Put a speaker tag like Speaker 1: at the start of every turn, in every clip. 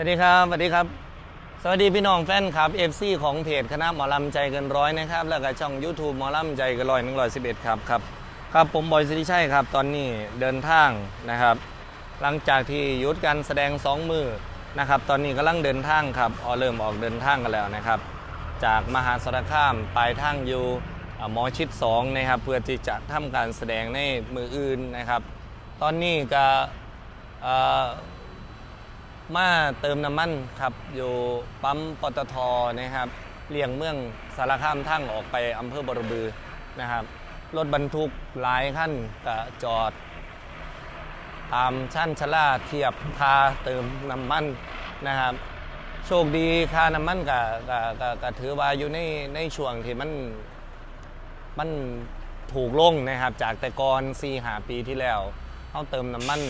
Speaker 1: วัสดีครับสวัสดีครับ สวัสดีพี่น้องแฟนครับ FC ของเพจคณะหมอลำใจเกินร้อยนะครับ แล้วก็ช่อง YouTube หมอลำใจเกินร้อยหนึ่งร้อยสิบเอ็ดครับครับครับผมบอยสิริชัยครับ ตอนนี้เดินทางนะครับ หลังจากที่ยุดการแสดงสองมือนะครับตอนนี้กำลังเดินทางครับออเริ่มออกเดินทางกันแล้วนะครับ จากมหาสารคามปลายทางอยู่หมอชิด2นะครับเพื่อที่จะทำการแสดงในมืออื่นนะครับ ตอนนี้ก็อ่อ มาเติมน้ำมันครับ อยู่ปั๊มปตทนะครับเลี่ยงเมืองสารคามทั้งออกไปอำเภอบรบือนะครับ รถบรรทุกหลายขั้นก็จอด ตามชั้นชลาเทียบคาเติมน้ำมันนะครับ โชคดีค่าน้ำมันก็ก็ก็ก็ถือว่าอยู่ในในช่วงที่มันมันถูกลงนะครับ จากแต่ก่อน4หาปีที่แล้วเขาเติมน้ำมัน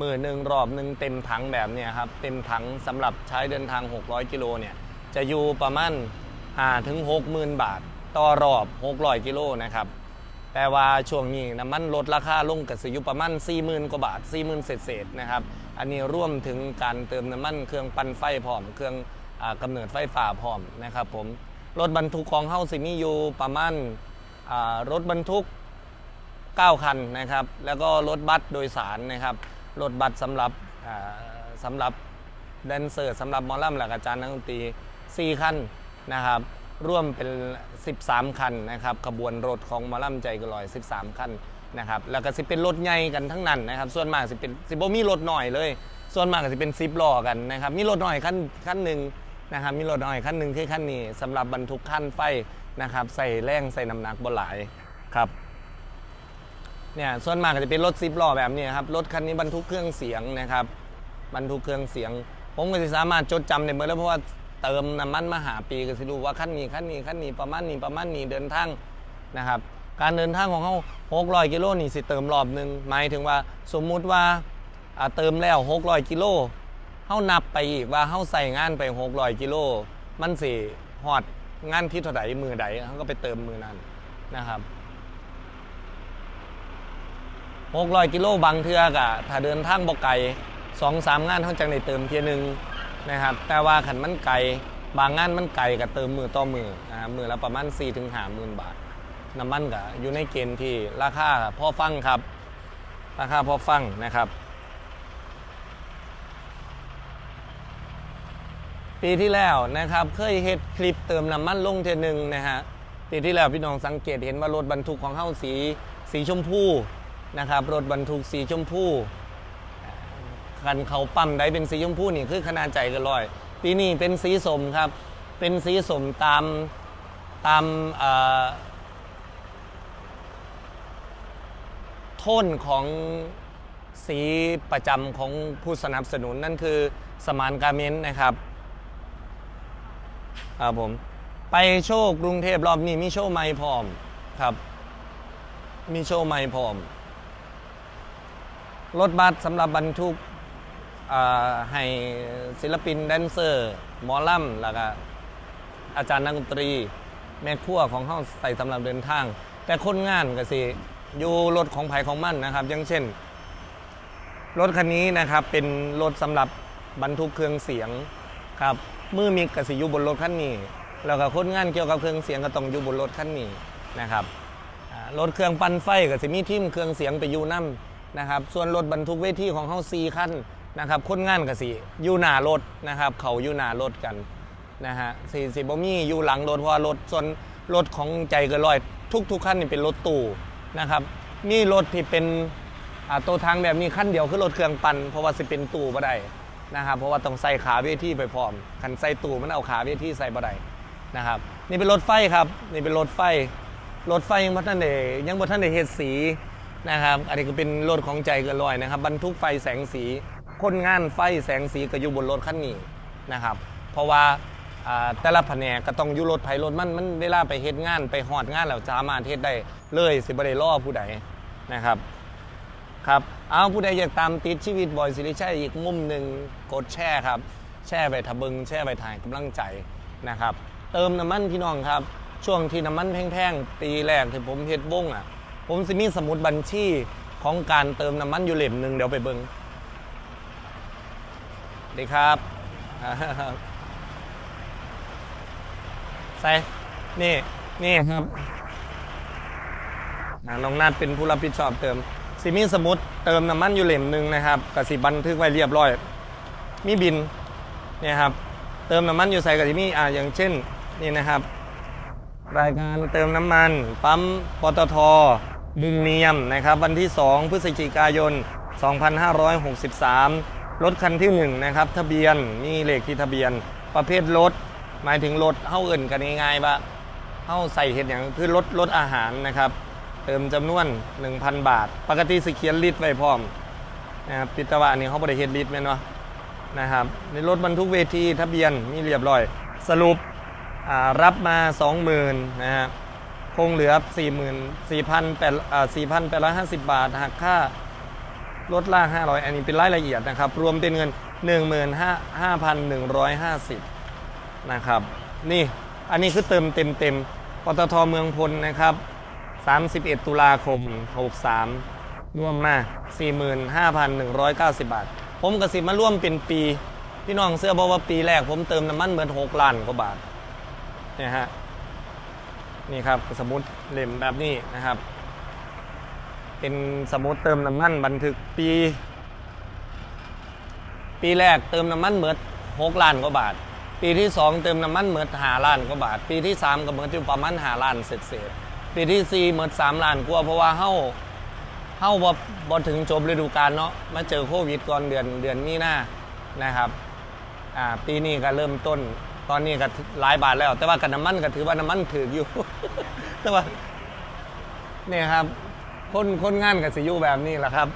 Speaker 1: มือหนึ่งรอบหนึ่งเต็มถังแบบเนี้ยครับเต็มถังสำหรับใช้เดินทาง 600 กิโลเนี่ยจะอยู่ประมาณ5ถึง6หมื่นบาท ต่อรอบ 600 กิโลนะครับแต่ว่าช่วงนี้น้ำมันลดราคาลงกับสิอยู่ประมาณ40,000กว่าบาท 40,000เศษๆนะครับอันนี้ร่วมถึงการเติมน้ำมันเครื่องปั่นไฟพร้อม เครื่องอากำเนิดไฟฟ้าพร้อมนะครับผมรถบรรทุกของเฮาสิมีอยู่ประมาณรถบรรทุก 9 คันนะครับ แล้วก็รถบัสโดยสารนะครับ รถบัสสำหรับอ่าสำหรับแดนเซอร์สำหรับมอลล่ำหลักอาจารย์นักดนตรี4คันนะครับร่วมเป็น 13 คันนะครับขบวนรถของมอลล่ำใจกลอย 13 คันนะครับแล้วก็สิเป็นรถใหญ่กันทั้งนั้นนะครับส่วนมากสิเป็นสิบมีรถหน่อยเลย ส่วนมากก็สิเป็นซิปล้อกันนะครับมีรถหน่อยคันคันหนึ่งนะครับมีรถหน่อยคันหนึ่งคือคันนี้สำหรับบรรทุกคันไฟนะครับใส่แรงใส่น้ำหนักบ่หลายครับ เนี่ยส่วนมากก็จะเป็นรถซิปล้อแบบนี้ครับรถคันนี้บรรทุกเครื่องเสียงนะครับบรรทุกเครื่องเสียง ผมก็จะสามารถจดจำได้หมดแล้วเพราะว่าเติมน้ำมันมาหาปีก็สิรู้ว่าขั้นนี้ขั้นนี้ขั้นนี้ประมาณนี้ประมาณนี้เดินทางนะครับการเดินทางของเขา600 กิโลนี่สิเติมรอบหนึ่งหมายถึงว่าสมมุติว่าอ่าเติมแล้ว 600 กิโลเขานับไปอีกว่าเขาใส่งานไป 600 กิโลมันสิหอดงานที่เท่าไหร่มือใดเขาก็ไปเติมมือนั้นนะครับ 600 กิโลบางเทือกอะถ้าเดินทางบ่ไกลสองสามงานเขาจังได้เติมเทียหนึงนะครับ แต่ว่าขันมันไกลบางงานมันไกลก็เติมมือต่อมือนะครับมือละประมาณ4ถึง5หมื่นบาท น้ำมันก็อยู่ในเกณฑ์ที่ราคาพอฟังครับ ราคาพอฟังนะครับ ปีที่แล้วนะครับเคยเฮ็ดคลิปเติมน้ำมันลงเทียหนึงนะฮะปีที่แล้วพี่น้องสังเกตเห็นว่ารถบรรทุกของเฮาสีสีชมพู นะครับรถบรรทุกสีชมพูคันเขาปั๊มได้เป็นสีชมพูนี่คือขนาดใจกันร้อย ปีนี้เป็นสีสมครับ เป็นสีสมตามตามท่อโทนของสีประจำของผู้สนับสนุนนั่นคือสมานการเมนนะครับครับผมไปโชว์กรุงเทพรอบนี้มีโชว์ไม่พร้อมครับ มีโชว์ไม่พร้อม รถบัสสำหรับบรรทุกให้ศิลปินแดนเซอร์หมอลำแล้วก็อาจารย์นักดนตรี แม่ครัวของเขาใส่สำหรับเดินทาง แต่คนงานก็สิอยู่รถของไผของมันนะครับอย่างเช่น รถคันนี้นะครับเป็นรถสำหรับบรรทุกเครื่องเสียงครับมือมีกสิอยู่บนรถคันนี้แล้วก็คนงานเกี่ยวกับเครื่องเสียงก็ต้องอยู่บนรถคันนี้นะครับรถเครื่องปั่นไฟก็สิมีทีมเครื่องเสียงไปอยู่นํน นะครับส่วนรถบรรทุกเวทีของเฮาซีคันนะครับคนงานก็สิอยู่หน้ารถนะครับเขาอยู่หน้ารถกันนะฮะสี่สิบบ่มีอยู่หลังรถเพราะว่ารถส่วนรถของใจเกินร้อย ทุกทุกๆคันนี่เป็นรถตู้นะครับมีรถที่เป็นตัวทางแบบนี้ขั้นเดียวคือรถเครื่องปั่นเพราะว่าสิเป็นตู้บ่ได้นะครับเพราะว่าต้องใส่ขาเวทีไปพร้อมคันใส่ตู้มันเอาขาเวทีใส่บ่ได้นะครับนี่เป็นรถไฟครับนี่เป็นรถไฟรถไฟยังบ่ทันได้ยังบ่ทันได้เฮ็ดสี นะครับ อันนี้ก็เป็นรถของใจเกินร้อยนะครับบรรทุกไฟแสงสี คนงานไฟแสงสีก็อยู่บนรถคันนี้นะครับ เพราะว่าแต่ละแผนกก็ต้องอยู่รถไผรถมันมันเวลาไปเฮ็ดงานไปฮอดงานแล้วสามารถเฮ็ดได้เลยสิบ่ได้รอผู้ใดนะครับครับเอาผู้ใดอยากตามติดชีวิตบอยสิริชัยอีกมุมหนึ่งกดแช่ครับ แช่ไปทะเบึง แช่ไปถ่ายกำลังใจนะครับ เติมน้ำมันพี่น้องครับ ช่วงที่น้ำมันแพงๆ ปีแรกที่ผมเฮ็ดวงอะ ผมสิมีสมุดบัญชีของการเติมน้ำมันอยู่เล่มหนึ่งเดี๋ยวไปเบิงดีครับครับ ใส่ นี่ นี่ครับอ่าน้องนัดเป็นผู้รับผิดชอบเติมสิมีสมุดเติมน้ำมันอยู่เล่มหนึ่งนะครับกสิบันทึกไว้เรียบร้อย มีบินเนี่ยครับ เติมน้ำมันอยู่ใส่กับที่มีอ่าอย่างเช่น นี่นะครับ รายการเติมน้ำมัน ปั๊มปตท บึงเนียมนะครับวันที่ 2 พฤศจิกายน 2563 รถคันที่ 1 นะครับ ทะเบียนนี่เลขที่ทะเบียน ประเภทรถ หมายถึงรถเฮ้าเอิ่นกันง่ายๆว่าเฮ้าใส่เห็ดอย่างคือรถรถอาหารนะครับ เติมจำนวน 1,000 บาท ปกติสิเขียนลิตรไว้พร้อมนะครับปิตวะนนี้เขาบริเฮ็ดลิตรแม่นวะนะครับในรถบรรทุกเวทีทะเบียนมีเรียบร้อย สรุปรับมา 20,000นะฮะ คงเหลือ4 0 0 0 4 8 5 0 บาทหักค่ารถล่าง 500 อันนี้เป็นรายละเอียดนะครับ รวมเป็นเงิน 15,150 นะครับ นี่อันนี้คือเติมเต็มเต็มปตทเมืองพลนะครับ 31 ตุลาคม 63รวมมา 45,190 บาท ผมกสิมาร่วมเป็นปี พี่น้องเสื้อบอกว่าปีแรกผมเติมน้ำมันเหมือน6ล้านกว่าบาทเนี่ยฮะ นี่ครับสมุดเล่มแบบนี้นะครับ เป็นสมุดเติมน้ำมันบันทึกปี ปีแรกเติมน้ำมันเหมือน6ล้านกว่าบาท ปีที่2เติมน้ำมันเหมือนหาล้านกว่าบาท ปีที่3ก็เหมือนอยู่ประมาณหาล้านเศษเศษปีที่4เหมือน3ล้านกว่าเพราะว่าเฮ้าเฮ้าบ่บ่ถึงจบฤดูกาลเนาะมาเจอโควิดก่อนเดือนเดือนมีนานะครับอ่าปีนี้ก็เริ่มต้น ตอนนี้ก็หลายบาทแล้ว แต่ว่ากับน้ำมันก็ถือว่าน้ำมันถืออยู่ แต่ว่าเนี่ยครับ คนคนงานกับสิยูแบบนี้แหละครับ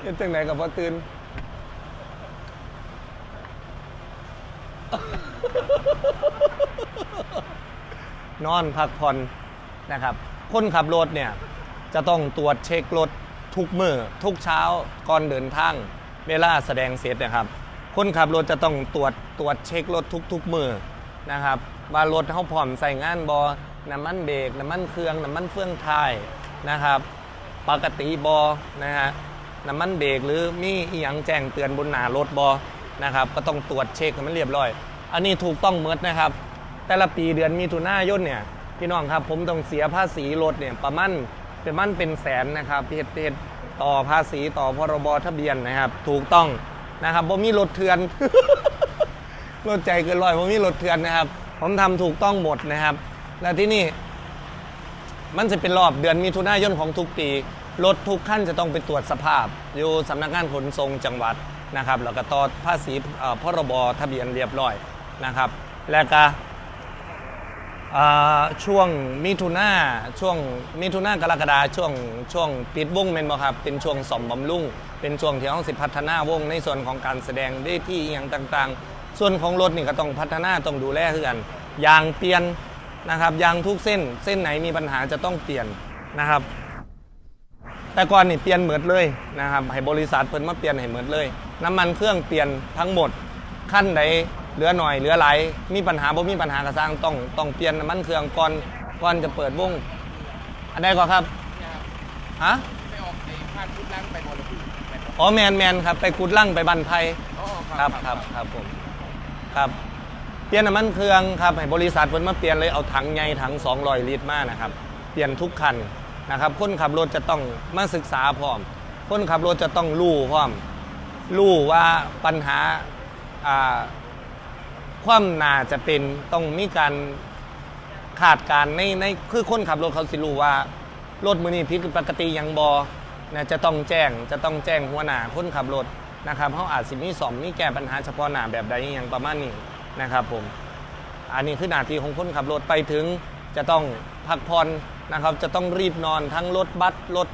Speaker 1: เฮ็ดจังไหนกับพอตื่นนอนพักผ่อนนะครับ คนขับรถเนี่ย จะต้องตรวจเช็ครถทุกมือทุกเช้าก่อนเดินทางเวลาแสดงเสร็จนะครับ คนขับรถจะต้องตรวจตรวจเช็ครถทุกๆมือนะครับว่ารถเขาพร้อมใส่งานบอน้ำมันเบรกน้ำมันเครื่องน้ำมันเฟื่องท้ายนะครับ ปกติบอนะฮะน้ำมันเบรกหรือมีอีหยังแจ้งเตือนบนหน้ารถบอนะครับก็ต้องตรวจเช็คให้มันเรียบร้อย อันนี้ถูกต้องเมดนะครับ แต่ละปีเดือนมีถุนายนเนี่ยพี่น้องครับผมต้องเสียภาษีรถเนี่ยประมาณเป็นมันเป็นแสนนะครับเพจเพจต่อภาษีต่อพรบทะเบียนนะครับ ถูกต้อง นะครับผมมีรถเถื่อนรถใจเกินร้อยผมมีรถเถื่อนนะครับ ผมทำถูกต้องหมดนะครับ แล้วที่นี่ มันจะเป็นรอบเดือนมิถุนายนของทุกปีรถทุกขั้นจะต้องไปตรวจสภาพ อยู่สำนักงานขนส่งจังหวัดนะครับแล้วก็ต่อภาษีเอ่อพรบทะเบียนเรียบร้อยนะครับ และก็อ่า ช่วงมิถุนาช่วงมิถุนากรกฎาช่วงช่วงปิดวงเมนบ่ครับเป็นช่วงสมบำรุงเป็นช่วงที่ต้องสิพัฒนาวงในส่วนของการแสดงได้ที่อย่างต่างๆ ส่วนของรถนี่ก็ต้องพัฒนาต้องดูแลคือกันยางเปลี่ยนนะครับยางทุกเส้นเส้นไหนมีปัญหาจะต้องเปลี่ยนนะครับ แต่ก่อนนี่เปลี่ยนเหมือดเลยนะครับให้บริษัทเพิ่นมาเปลี่ยนให้เหมือดเลย น้ำมันเครื่องเปลี่ยนทั้งหมดขั้นใด เหลือหน่อยเหลือหลายมีปัญหาบ่มีปัญหากระสร้างต้องต้องเปลี่ยนน้ำมันเครื่องก่อนก่อนจะเปิดวง อันใดก่อนครับฮะ
Speaker 2: ไปออกในพาดพุดลังไปบอลลูนไปบอล
Speaker 1: อ๋อแมนแมนครับ ไปกุดลั่งไปบันไพ
Speaker 2: อ๋อ
Speaker 1: ครับครับครับผมครับเปลี่ยนน้ำมันเครื่องครับให้บริษัทเพิ่นมาเปลี่ยนเลยเอาถังใหญ่ถัง200ลิตรมานะครับเปลี่ยนทุกคันนะครับคนขับรถจะต้องมาศึกษาพร้อม คนขับรถจะต้องรู้พร้อมรู้ว่าปัญหาอ่า ความน่าจะเป็นต้องมีการขาดการในในคือคนขับรถเขาสิรู้ว่ารถมือนี้ผิดปกติยังบอนะจะต้องแจ้งจะต้องแจ้งหัวหน้าคนขับรถนะครับเขาอาจสิมีสอมมีแก้ปัญหาเฉพาะหน้าแบบใดอย่างประมาณนี้นะครับผมอันนี้คือหน้าที่ของคนขับรถไปถึง จะต้องพักผ่อนนะครับ จะต้องรีบนอนทั้งรถบัสรถ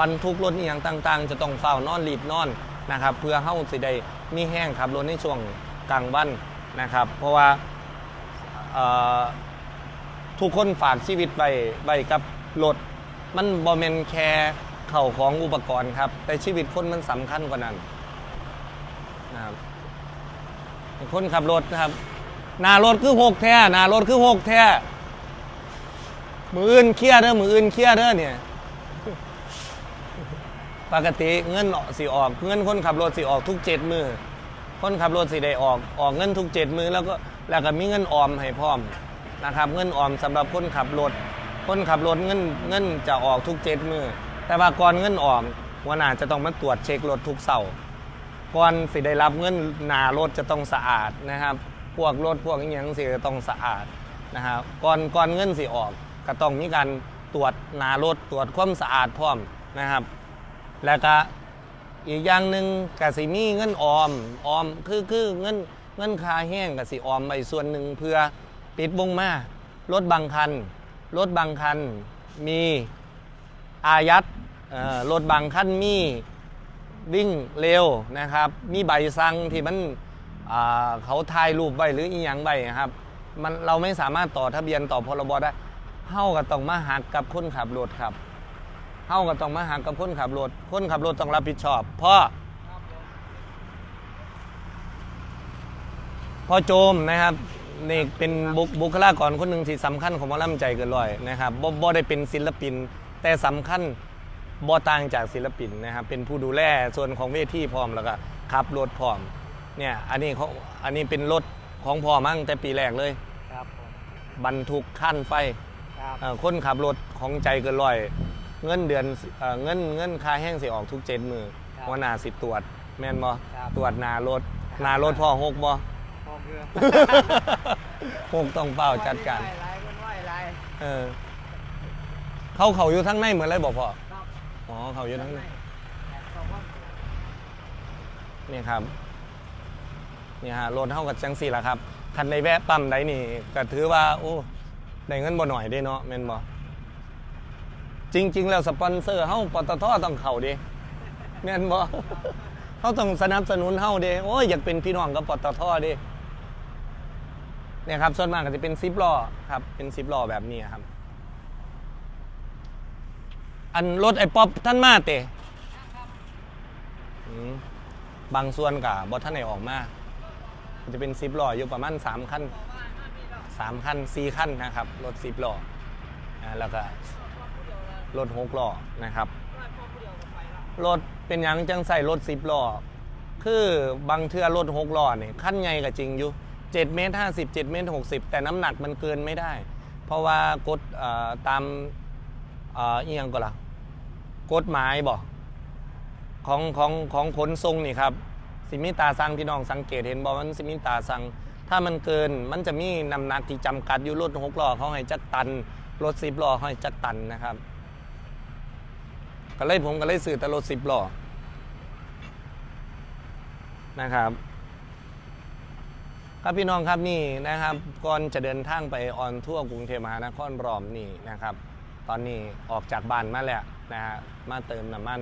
Speaker 1: บรรทุกรถอย่างต่าง ๆ จะต้องเฝ้านอนรีบนอนนะครับ เพื่อเฮ้าสิได้มีแห้งขับรถในช่วงกลางวัน นะครับ เพราะว่าทุกคนฝากชีวิตไว้ไว้กับรถมันบอมเมนแค่เข่าของอุปกรณ์ครับ แต่ชีวิตคนมันสำคัญกว่านั้นนะครับคนขับรถครับหน้ารถคือหกแท้หน้ารถคือหกแท้มืออื่นเคลียร์เด้อมืออื่นเคลียร์เด้อเนี่ยปกติเงินสิออก เงินคนขับรถสิออกทุกเจ็ดมือ คนขับรถสิได้ออกออกเงินทุกเจ็ดมือแล้วก็แล้วก็มีเงินออมให้พร้อมนะครับ เงินออมสำหรับคนขับรถคนขับรถเงินเงินจะออกทุกเจ็ดมือแต่ว่าก่อนเงินออมหัวหน้าจะต้องมาตรวจเช็ครถทุกเสาร์ก่อนสิได้รับเงินหนารถจะต้องสะอาดนะครับ พวกรถพวกอย่างสิจะต้องสะอาดนะครับก่อนก่อนเงินสิออกก็ต้องมีการตรวจหนารถตรวจความสะอาดพร้อมนะครับ แล้วก็ อีกอย่างหนึ่งกสิมีเงินออมออมคือคือเงินเงินคาแห้งกสิออมไปส่วนหนึ่งเพื่อติดวงมารถบางคันรถบางคันมีอายัดรถบางคันมีวิ่งเร็วนะครับ มีใบสั่งที่มันเขาถ่ายรูปไว้หรืออีหยังไว้ครับมันเราไม่สามารถต่อทะเบียนต่อพรบได้เท่ากับต้องมาหักกับคนขับรถครับ เฮาก็ต้องมาหากับคนขับรถคนขับรถต้องรับผิดชอบเพราะพอโจมนะครับนี่เป็นบุคบุคลากรคนหนึ่งที่สำคัญของหมอลำใจเกินร้อยนะครับบ่บ่ได้เป็นศิลปิน แต่สำคัญบ่ต่างจากศิลปินนะครับ เป็นผู้ดูแลส่วนของเวทีพร้อมแล้วก็ขับรถพร้อมเนี่ยอันนี้เขาอันนี้เป็นรถของพ่อมั่งแต่ปีแรกเลย
Speaker 3: ครับผม
Speaker 1: บรรทุกขั้นไฟ
Speaker 3: ครับ
Speaker 1: เอ่อคนขับรถของใจเกินร้อย เงินเดือนเอ่อเงินเงินค่าแห้งสิออกทุกเจ็ดมือว่านาสิตรวจ แม่นบ่ตรวจหนารถหนารถพ่อหกบ่
Speaker 3: พ่อคือ
Speaker 1: หกต้องเฝ้าจัดการ
Speaker 3: ไหวไรมันไหวไร
Speaker 1: เออ เขาเขาอยู่ทั้งในเหมือนไรบอกพ่อ
Speaker 3: ครับ
Speaker 1: อ๋อเขาอยู่ทั้งใน
Speaker 3: บอกว่า
Speaker 1: นี่ครับนี่ฮะรถเท่ากับจังสี่ละครับ คันในแวะปั๊มใดนี่ก็ถือว่า โอ้ได้เงินบ่หน่อยเด้เนาะแม่นบ่ จริง ๆ แล้วสปอนเซอร์เฮาปตทต้องเข้าเด้แม่นบ่เขาต้องสนับสนุนเฮาเด้โอ้ยอยากเป็นพี่น้องกับปตทเด้เนี่ยครับส่วนมากก็จะเป็นซิปล้อครับเป็นซิปล้อแบบนี้ครับ อันรถไอ้ป๊อปท่านมาเตะบางส่วนกับบอท่านไหนออกมาจะเป็นซิปล้ออยู่ประมาณสามขั้นสามขั้นสี่ขั้นนะครับ รถซิปล้อแล้วก็ รถหกล้อนะครับรถเป็นหยังจังใส่รถสิบล้อคือบางเทื่อรถหกล้อเนี่ยขั้นใหญ่ก็จริงอยู่7เมตร50 7เมตร60แต่น้ำหนักมันเกินไม่ได้ เพราะว่ากฎเอ่อตามเอ่ออียงก็ล่ะกฎหมายบ่ของของของขนส่งนี่ครับสิมีตาสั่งพี่น้องสังเกตเห็นบ่มันสิมีตาสั่งถ้ามันเกินมันจะมีน้ำหนักที่จำกัดอยู่รถหกล้อเขาให้จักตันรถสิบล้อเขาให้จักตันนะครับ ก็เลยผมก็เลยซื้อแต่รถสิบล้อนะครับ ครับพี่น้องครับนี่นะครับ ก่อนจะเดินทางไปออนทั่วกรุงเทพมหานครรอมนี่นะครับ ตอนนี้ออกจากบ้านมาแล้วนะฮะมาเติมน้ำมัน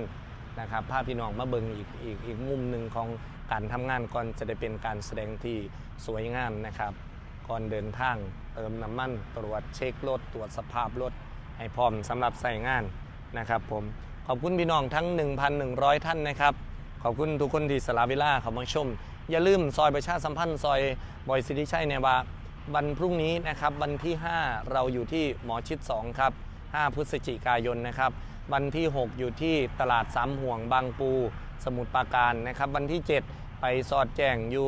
Speaker 1: นะครับภาพพี่น้องมาเบิงอีกอีกอีกมุมหนึ่งของการทำงานก่อนจะได้เป็นการแสดงที่สวยงามนะครับ ก่อนเดินทางเติมน้ำมัน ตรวจเช็ครถตรวจสภาพรถให้พร้อมสำหรับใส่งานนะครับผม ขอบคุณพี่น้องทั้ง 1,100 ท่านนะครับ ขอบคุณทุกคนที่สละเวลาเขามาชม อย่าลืมซอยประชาสัมพันธ์ซอยบอยสิริชัยเนี่ยว่าวันพรุ่งนี้นะครับวันที่ 5 เราอยู่ที่หมอชิด 2 ครับ 5 พฤศจิกายนนะครับ วันที่ 6 อยู่ที่ตลาดสามห่วงบางปู สมุทรปราการนะครับ วันที่ 7 ไปสอดแจ้งอยู่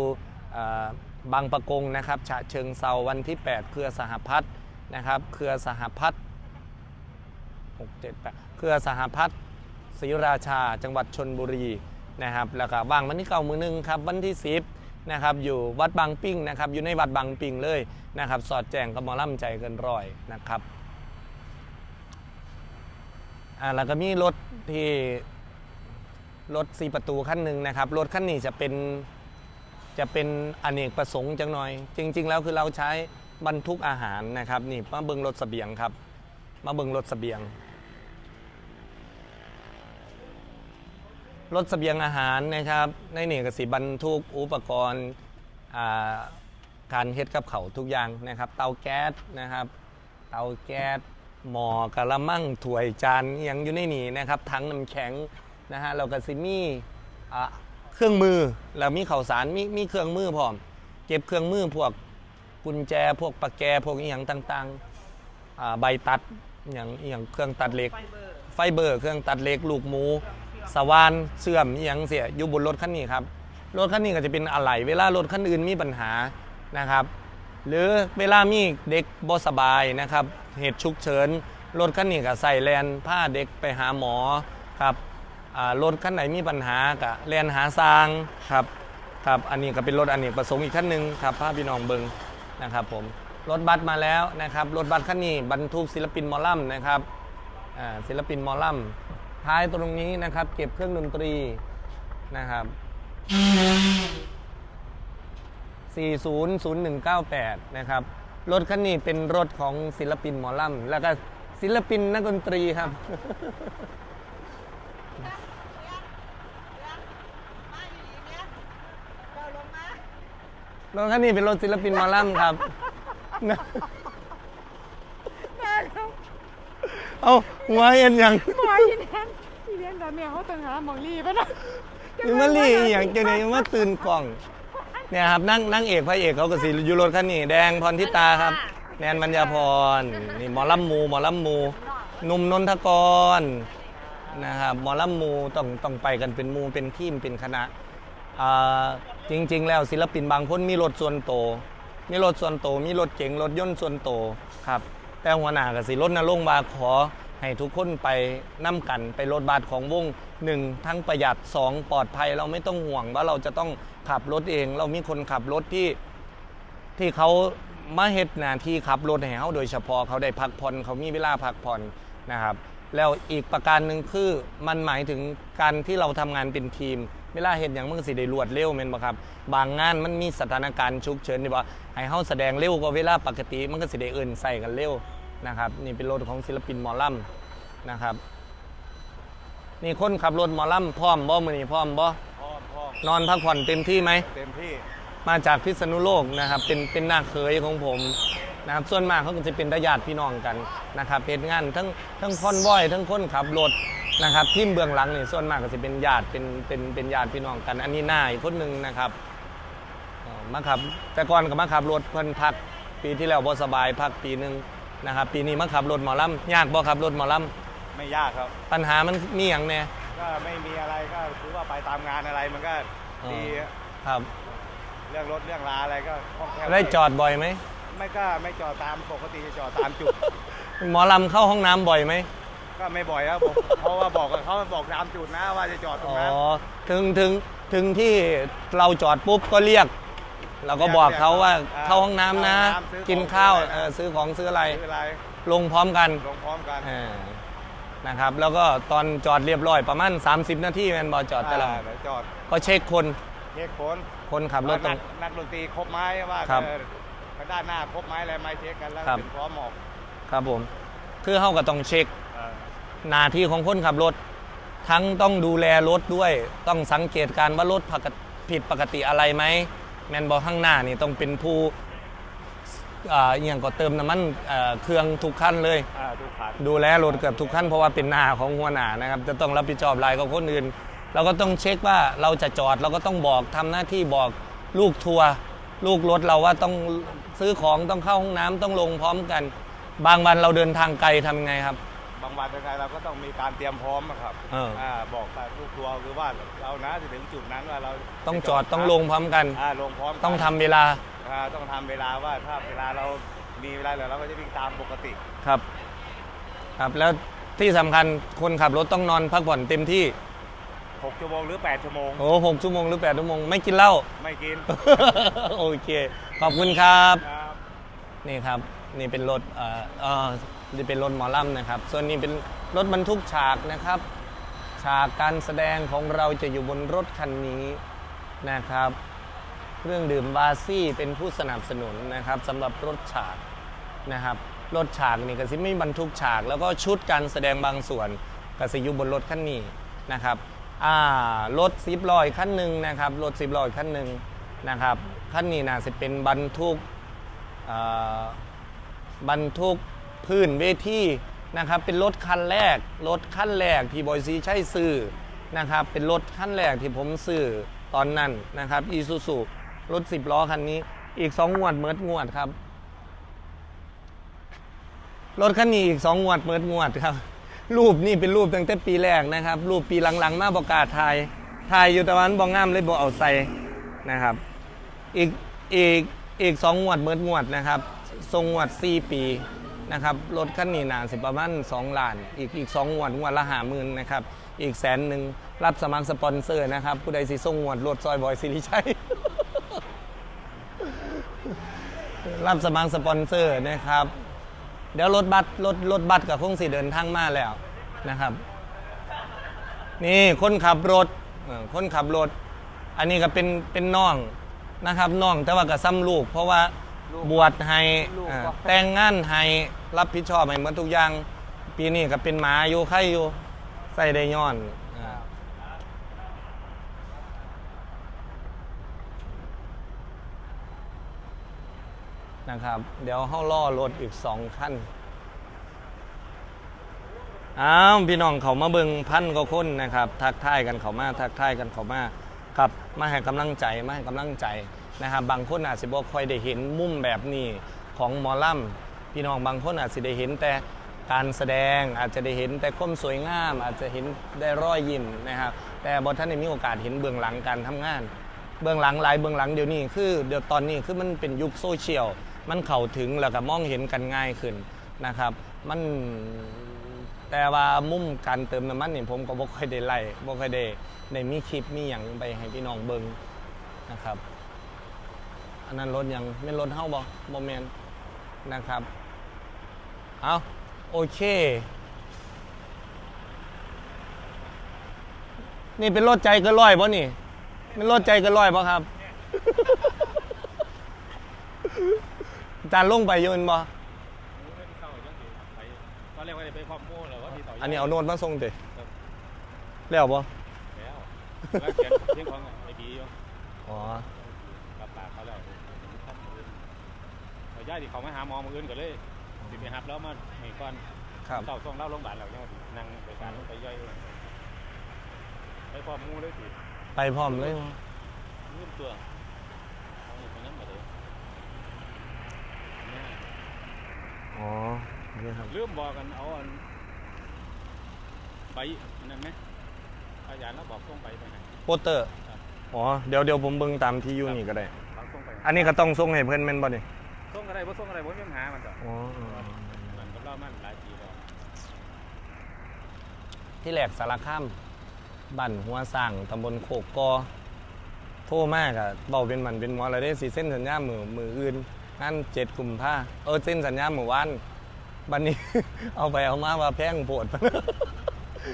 Speaker 1: บางประกงนะครับฉะเชิงเซาวันที่ 8 เครือสหพัฒน์นะครับ เครือสหพัฒน์6 7 8เครือสหพัฒน์ ศรีราชา จังหวัดชนบุรีนะครับแล้วก็บางวันที่เก่ามือหนึ่งครับวันที่10นะครับอยู่วัดบางปิ้งนะครับอยู่ในวัดบางปิ้งเลยนะครับสอดแจ้งกับหมอล่ำใจเกินร้อยนะครับอ่าแล้วก็มีรถที่รถสีประตูคันหนึ่งนะครับรถคันนี้จะเป็นจะเป็นอเนกประสงค์จังหน่อย จริง ๆ แล้วคือเราใช้บรรทุกอาหารนะครับนี่มาเบิงรถเสบียงครับมาเบิงรถเสบียง รถเสบียงอาหารนะครับ ในนี่ก็สิบรรทุกอุปกรณ์อ่าการเฮ็ดกับเขาวทุกอย่างนะครับ เตาแก๊สนะครับ เตาแก๊สหม้อกะละมังถ้วยจานอิหยังอยู่ในนี่นะครับถังน้ำแข็งนะฮะเราก็สิมีอะเครื่องมือแล้วมีข่าวสารมีมีเครื่องมือพร้อม เก็บเครื่องมือพวกกุญแจพวกปากแกพวกอหย่างต่างๆอ่าใบตัดอหย่างอหย่างเครื่องตัดเหล็ก
Speaker 3: ไฟเบอร์
Speaker 1: ไฟเบอร์เครื่องตัดเหล็กลูกหมู
Speaker 3: เครื่อง
Speaker 1: สว่านเสื่อมอยังเสียอยู่บนรถคันนี้ครับรถคันนี้ก็จะเป็นอะไหล่เวลารถคันอื่นมีปัญหานะครับ หรือเวลามีเด็กบสบายนะครับ เหตุฉุกเฉินรถคันนี้ก็ใส่แลนพาเด็กไปหาหมอครับรถคันไหนมีปัญหาก็แลนหาซางครับครับอันนี้ก็เป็นรถอันนี้ประสงค์อีกคันหนึ่งครับพาพี่น้องเบิงนะครับผมรถบัสมาแล้วนะครับรถบัสคันนี้บรรทุกศิลปินมอลำนะครับศิลปินมอลำ ท้ายตรงนี้นะครับ เก็บเครื่องดนตรีนะครับ 400198 นะครับ รถคันนี้เป็นรถของศิลปินหมอลำแล้วก็ศิลปินนักดนตรีครับ รถคันนี้เป็นรถศิลปินหมอลำครับ เอาหัวเอ็นยัง
Speaker 4: หมออีแนนอีแนนแต่แม่เขาต้องหาหมองลีไปนะ
Speaker 1: ยูมาลี่อหย่างเจเนี่ยยูมาตื่นกล่อง เนี่ยครับนั่งนั่งเอกพระเอกเขาก็สิอยู่รถคันนี้แดงพรทิตาครับ แนนมัญญาพรนี่หมอลำมูหมอลำมูหนุ่มนนทกรนะครับหมอลำมูต้องต้องไปกันเป็นหมูเป็นทีมเป็นคณะอ่าจริง ๆ แล้วศิลปินบางคนมีรถส่วนโตวมีรถส่วนโตวมีรถเก๋งรถยนต์ส่วนโตวครับ แต่หัวหน้ากับสิรถนรงค์บาขอให้ทุกคนไปนํกันไปรถบัสของวงหนึ่งทั้งประหยัดสองปลอดภัย เราไม่ต้องห่วงว่าเราจะต้องขับรถเอง เรามีคนขับรถที่ที่เขามาเฮ็ดหน้าที่ขับรถให้เขาโดยเฉพาะเขาได้พักผ่อนเขามีเวลาพักผ่อนนะครับ แล้วอีกประการหนึ่งคือมันหมายถึงการที่เราทำงานเป็นทีม เวลาเห็นอย่างมันก็สิได้รวดเร็วแม่นบ่ครับ บางงานมันมีสถานการณ์ฉุกเฉินที่ว่าให้เฮาแสดงเร็วกว่าเวลาปกติ มันก็สิได้เอื่นใส่กันเร็วนะครับ นี่เป็นรถของศิลปินหมอลำนะครับ นี่คนขับรถหมอลำพร้อมบ่มื้อนี้พร้อมบ่
Speaker 2: พ่อพ่อน
Speaker 1: อนพักผ่อนเต็มที่ไหม
Speaker 2: เต็มที่
Speaker 1: มาจากพิษณุโลกนะครับ เป็นเป็นหน้าเคยของผมนะครับส่วนมากเขาก็จะเป็นญาติพี่น้องกันนะครับเป็นงานทั้งทั้งคอนวอยทั้งคนขับรถ นะครับทีมเบื้องหลังนี่ส่วนมากก็จะเป็นญาติเป็นเป็นเป็นญาติพี่น้องกัน อันนี้หน้าอีกคนหนึ่งนะครับเอ่อมาขับ แต่ก่อนก็มาขับรถเพิ่นพักปีที่แล้วบ่สบายพักปีหนึ่งนะครับ ปีนี้มาขับรถหมอลำยากบ่ขับรถหมอล
Speaker 2: ไม่ยากครับำ
Speaker 1: ปัญหามันมีอย่างแน่
Speaker 2: ก็ไม่มีอะไรก็คือว่าไปตามงานอะไรมันก็
Speaker 1: อ๋อ
Speaker 2: ดี
Speaker 1: ครับ
Speaker 2: เรื่องรถเรื่องลาอะไรก็คล่องแคล่ว
Speaker 1: ได้จอดบ่อยไหม
Speaker 2: ไม่ก็ไม่จอดตามปกติจะจอดตามจุด
Speaker 1: หมอลำเข้าห้องน้ำบ่อยไหม
Speaker 2: ก็ไม่บ่อยครับผมเพราะว่าบอกกับเขาบอกตามจุดนะว่าจะจอดตรง
Speaker 1: อ๋อ
Speaker 2: นั้น
Speaker 1: ถึงถึงถึงที่เราจอดปุ๊บก็เรียก เราก็บอกเขาว่า
Speaker 2: อ่า
Speaker 1: เข้าห้องน้ำนะ
Speaker 2: เข้าห้องน้ำซื้อของ
Speaker 1: กินข้าว
Speaker 2: ซื้ออะไรนะ
Speaker 1: เออซื้อของซื้ออะไร
Speaker 2: คืออะไร
Speaker 1: ลงพร้อมกัน
Speaker 2: ลงพร้อมกัน
Speaker 1: เออนะครับ แล้วก็ตอนจอดเรียบร้อยประมาณ 30 นาทีแมนบอจอดแต่ละา
Speaker 2: เดี๋ยวจอด
Speaker 1: ก็เช็คคน
Speaker 2: เช็คผล
Speaker 1: คนขับรถตร
Speaker 2: นั
Speaker 1: ง
Speaker 2: กนักดนตรีครบไม้ว่า
Speaker 1: ครับ
Speaker 2: เออทางด้านหน้าครบไม้อะไรไม้เช็คกันแล้ว
Speaker 1: ครับ
Speaker 2: ถึงพร้อมออก
Speaker 1: ครับผม คือเขาก็ต้องเช็ค
Speaker 2: เออ
Speaker 1: หน้าที่ของคนขับรถ ทั้งต้องดูแลรถด้วย ต้องสังเกตการณ์ว่ารถปกติผิดปกติอะไรไหมแมนบอข้างหน้านี่ต้องเป็นผู้อ่าอหย่างก็เติมน้ำมันเอ่อเครื่องทุกขั้นเลย
Speaker 2: อ่าทุกขัน
Speaker 1: ดูแลรถเกือบทุกขั้นเพราะว่าเป็นหน้าของหัวหน้านะครับ จะต้องรับผิดชอบรายกับคนอื่น เราก็ต้องเช็คว่าเราจะจอดเราก็ต้องบอกทำหน้าที่บอกลูกทัวร์ลูกรถเราว่าต้องซื้อของต้องเข้าห้องน้ำต้องลงพร้อมกัน บางวันเราเดินทางไกลทำยังไงครับ
Speaker 2: บางวันยังไงเราก็ต้องมีการเตรียมพร้อมอะครับ
Speaker 1: เอออ่า
Speaker 2: บอกกับทุกตัวคือว่าเรานะจะถึงจุดนั้นว่าเรา
Speaker 1: ต้องจอดต้องลงพร้อมกัน
Speaker 2: อ่าลงพร้อมกัน
Speaker 1: ต้องทำเวลา
Speaker 2: อ่าต้องทำเวลาว่าถ้าเวลาเรามีเวลาเหลือเราก็จะวิ่งตามปกติ
Speaker 1: ครับ ครับแล้วที่สำคัญคนขับรถต้องนอนพักผ่อนเต็มที่
Speaker 2: 6 ชั่วโมงหรือ 8 ชั่วโมง
Speaker 1: โอ้หกชั่วโมงหรือแปดชั่วโมงไม่กินเหล้า
Speaker 2: ไม่กิน
Speaker 1: โอเค ขอบคุณครับ
Speaker 2: ครับ
Speaker 1: นี่ครับ นี่เป็นรถเอ่อเอ่อ นี่เป็นรถหมอลำนะครับ ส่วนนี้เป็นรถบรรทุกฉากนะครับ ฉากการแสดงของเราจะอยู่บนรถคันนี้นะครับ เครื่องดื่มบาซี่เป็นผู้สนับสนุนนะครับสำหรับรถฉากนะครับ รถฉากนี่ก็สิไม่บรรทุกฉาก แล้วก็ชุดการแสดงบางส่วนก็สิอยู่บนรถคันนี้นะครับอ่ารถซิบลอยคันหนึ่งนะครับรถซิบลอยคันหนึ่งนะครับคันนี้น่าจะเป็นบรรทุกบรรทุก พื้นเวทีนะครับเป็นรถคันแรกรถคันแรกที่บอยซีใช้ซื้อนะครับเป็นรถคันแรกที่ผมซื้อตอนนั้นนะครับอีซูซูรถสิบล้อคันนี้อีกสองงวดเมิดงวดครับ รถคันนี้อีกสองงวดเมิดงวดครับ รูปนี่เป็นรูปตั้งแต่ปีแรกนะครับ รูปปีหลังๆ มาประกาศถ่ายถ่ายอยู่ตะวันบองงามเลยบอเอาใส่นะครับ อีกอีกอีกสองงวดเมิดงวดนะครับทรงงวด 4 ปี นะครับรถคันนี้นานสิประมาณ2ล้าน อีกอีกสองวดงวดละหาหมื่นนะครับอีกแสนหนึ่งรับสมัครสปอนเซอร์นะครับ ผู้ใดสิส่งงวดรถซอยบอยสิริชัยรับสมัครสปอนเซอร์นะครับ เดี๋ยวรถบัสรถรถบัสกับคงสิเดินทางมาแล้วนะครับ นี่คนขับรถเออคนขับรถ อันนี้ก็เป็นเป็นน้องนะครับน้องแต่ว่าก็ซ้ำลูก เพราะว่า บวชให้อ่าแต่งงานให้รับผิดชอบให้หมดทุกอย่าง ปีนี้ก็เป็นหมาอยู่ไข่อยู่ใส่ได้ย้อนอ่านะครับ เดี๋ยวเข้าล่อรถอีกสองขั้นอ้าวพี่น้องเขามาเบิงพันก็คนนะครับ ทักทายกันเขามาทักทายกันเขามาครับมาให้กำลังใจมาให้กำลังใจ นะครับบางคนอาจจะบอกค่อยได้เห็นมุมแบบนี้ของหมอลำพี่น้องบางคนอาจจะได้เห็นแต่การแสดงอาจจะได้เห็นแต่ความสวยงาม อาจจะเห็นได้รอยยิ้มนะครับแต่บอท่านได้มีโอกาสเห็นเบื้องหลังการทำงาน เบื้องหลังหลายเบื้องหลังเดี๋ยวนี้คือเดี๋ยวตอนนี้คือมันเป็นยุคโซเชียลมันเข้าถึงแล้วก็มองเห็นกันง่ายขึ้นนะครับมันแต่ว่ามุมการเติมน้ำมันนี่ผมก็บ่ค่อยได้ไล่บ่ค่อยได้ได้มีคลิปมีอย่างไปให้พี่น้องเบิ่งนะครับ อันนั้นรถยังไม่นรถเฮาบ่บ่แม่นนะครับ เอาโอเค นี่เป็นรถใจเก็ร้อยบ่นี่เป็นรถใจเก็ร้อยบ่ครับอาจารย์ลงไปอยืนบ่
Speaker 2: ตอนแรกว่าจะไปพร้อมโม่เลยว่าพี่ต่อ
Speaker 1: อันนี้เอาโน้ตมาส่งติแล้วบ่
Speaker 2: แล้วแล้วเสียงเสียงของไอ้บีอยู่
Speaker 1: อ๋อ
Speaker 2: กับปากเขาแล้วเขา ย้ายที่เขามาหาหมอมืออื่นก็เลยสิไปหับแล้วมาหนีก่อน
Speaker 1: ครับ
Speaker 2: เต่าส่งเล่าโรงพยาบาลแล้วยังนั่งไปการลงไปย่อยเลยไปพร้อมมูเลยสิ
Speaker 1: ไปพร้อมเลย
Speaker 2: ลืมตัวเอาอยู่ตรงนั้นมาเลยเนี่ย
Speaker 1: อ๋อนี่ครับ
Speaker 2: ลืมบอกกันเอาอันใบอันนั่นไหมอาจารย์เราบอกส่งใบไปไหน
Speaker 1: โปสเตอร์อ๋อเดี๋ยวเดี๋ยวผมเบิ่งตามที่อยู่นี่ก็ได้
Speaker 2: เราส่งไป
Speaker 1: อันนี้ก็ต้องส่งให้เพื่อนแม่นบ่นี่
Speaker 2: ส่ง อะไรบ่ส่งอะไรบ่ยังหามันต่อ
Speaker 1: อ๋อ
Speaker 2: มันก็เล่ามันหลายปีแล้ว
Speaker 1: ที่แหลกสารคามบ้านหัวสร้างตำบลโคกกอโทรมากอะเบาเป็นมันเป็นหมออะไรได้สิเส้นสัญญามือมืออื่นงานเจ็ดกุมภาเออเส้นสัญญามือวันบันนี้ เอาไปเอามาว่าแพงโพด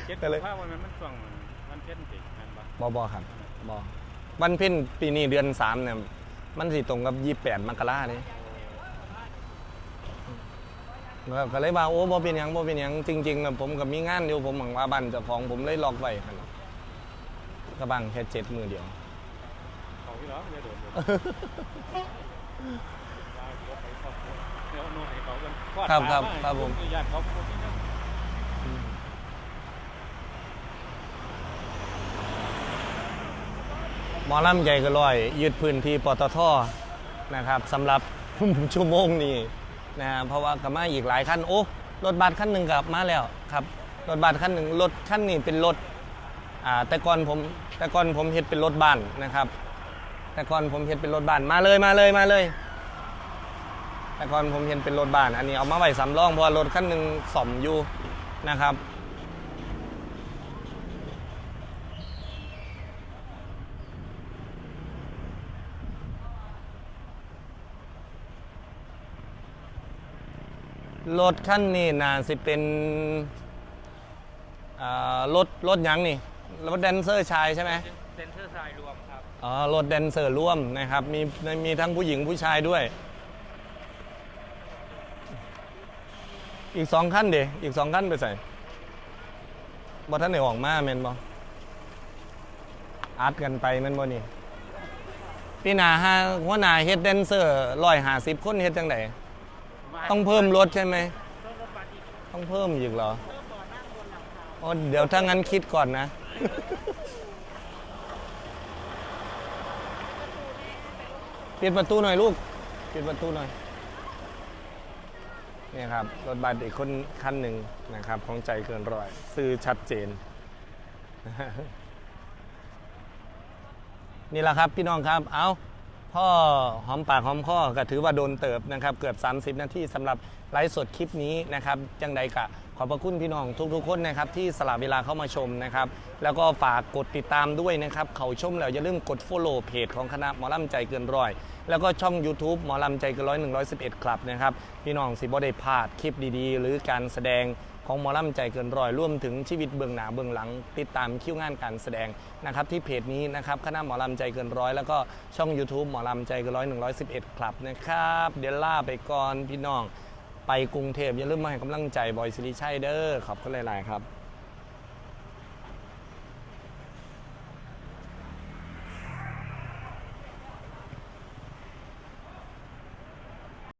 Speaker 2: เจ็ด
Speaker 1: ก็เลย
Speaker 2: ภาพวันนั้นมันช่วงมันเพ็ญตินั่นปะ
Speaker 1: บอบอครับบอวันเพ็ญปีนี้เดือนสามเนี่ยมันสิตรงกับยี่แปดมกราเนี่ย ก็เลยว่าโอ้บอเป็นหยังบอเป็นหยังจริงๆนะผมกับมีงานอยู่ผมหวังว่าบ้านเจ้าของผมเลยล็อกไว้ครับกระบังแค่เจ็ดมือเดียว
Speaker 2: เขาที่เราไม่โดนเลยเดี๋ยวโน่นให้เขากัน
Speaker 1: ครับครับครับผม
Speaker 2: ญาติเขาคนนี้นะ
Speaker 1: หมอลำใหญ่ก็ลอย ยึดพื้นที่ปตทนะครับสำหรับ ชั่วโมงนี้ นะเพราะว่ากับมาอีกหลายขั้นโอ้รถบัสขั้นหนึ่งกลับมาแล้วครับรถบัสขั้นหนึ่งรถขั้นนี้เป็นรถอ่าแต่ก่อนผมแต่ก่อนผมเห็ดเป็นรถบ้านนะครับ แต่ก่อนผมเห็ดเป็นรถบ้านมาเลยมาเลยมาเลย แต่ก่อนผมเห็นเป็นรถบ้านอันนี้เอามาไว้สำรองเพราะรถคันหนึ่งสมอยู่นะครับ รถคันนี้น่าสิเป็นอ่ารถรถหยังนี่รถแดนเซอร์ชายใช่ไหม
Speaker 2: เซนเตอร์ทรายรวมครับ
Speaker 1: อ๋อรถแดนเซอร์ร่วมนะครับ มีมีทั้งผู้หญิงผู้ชายด้วย อีกสองขั้นเดอีกสองขั้นไปใส่บอท่านไหนออกมาเมนบออัดกันไปแมันบ่นี่พี่หนาฮะหัวหน้าเฮ็ดแดนเซอร์ร้อยหาสิบคนเฮ็ดจังได ต้องเพิ่มรถใช่ไหม ต้องเพิ่มอีกเหรออ๋อเดี๋ยวถ้างั้นคิดก่อนนะ ปิดประตูหน่อยลูก ปิดประตูหน่อยเนี่ยครับ รถบัสอีกคนคันหนึ่งนะครับ ของใจเกินร้อย ซื้อชัดเจน นี่แหละครับพี่น้องครับ เอา พ่อหอมปากหอมคอก็ถือว่าโดนเติบนะครับเกือบ 30 นาทีสำหรับไลฟ์สดคลิปนี้นะครับจังใดกะขอบพระคุณพี่น้องทุกๆคนนะครับที่สละเวลาเข้ามาชมนะครับแล้วก็ฝากกดติดตามด้วยนะครับเขาชมแล้วอย่าลืมกด follow เพจของคณะหมอลำใจเกินร้อยแล้วก็ช่อง YouTube หมอลำใจเกินร้อย111คลับนะครับพี่น้องสิบ่ได้พลาดคลิปดีๆ หรือการแสดง ของหมอลำใจเกินร้อยร่วมถึงชีวิตเบื้องหน้าเบื้องหลัง ติดตามคิวงานการแสดงนะครับที่เพจนี้นะครับคณะหมอลำใจเกินร้อยแล้วก็ช่อง YouTube หมอลำใจเกินร้อยหนึ่งร้อยสิบเอ็ดคลับนะครับเดี๋ยวล่าไปก่อนพี่น้อง ไปกรุงเทพอย่าลืมมาให้กำลังใจบอยสิริชัยเด้อขอบคุณหลาย ๆ ครับ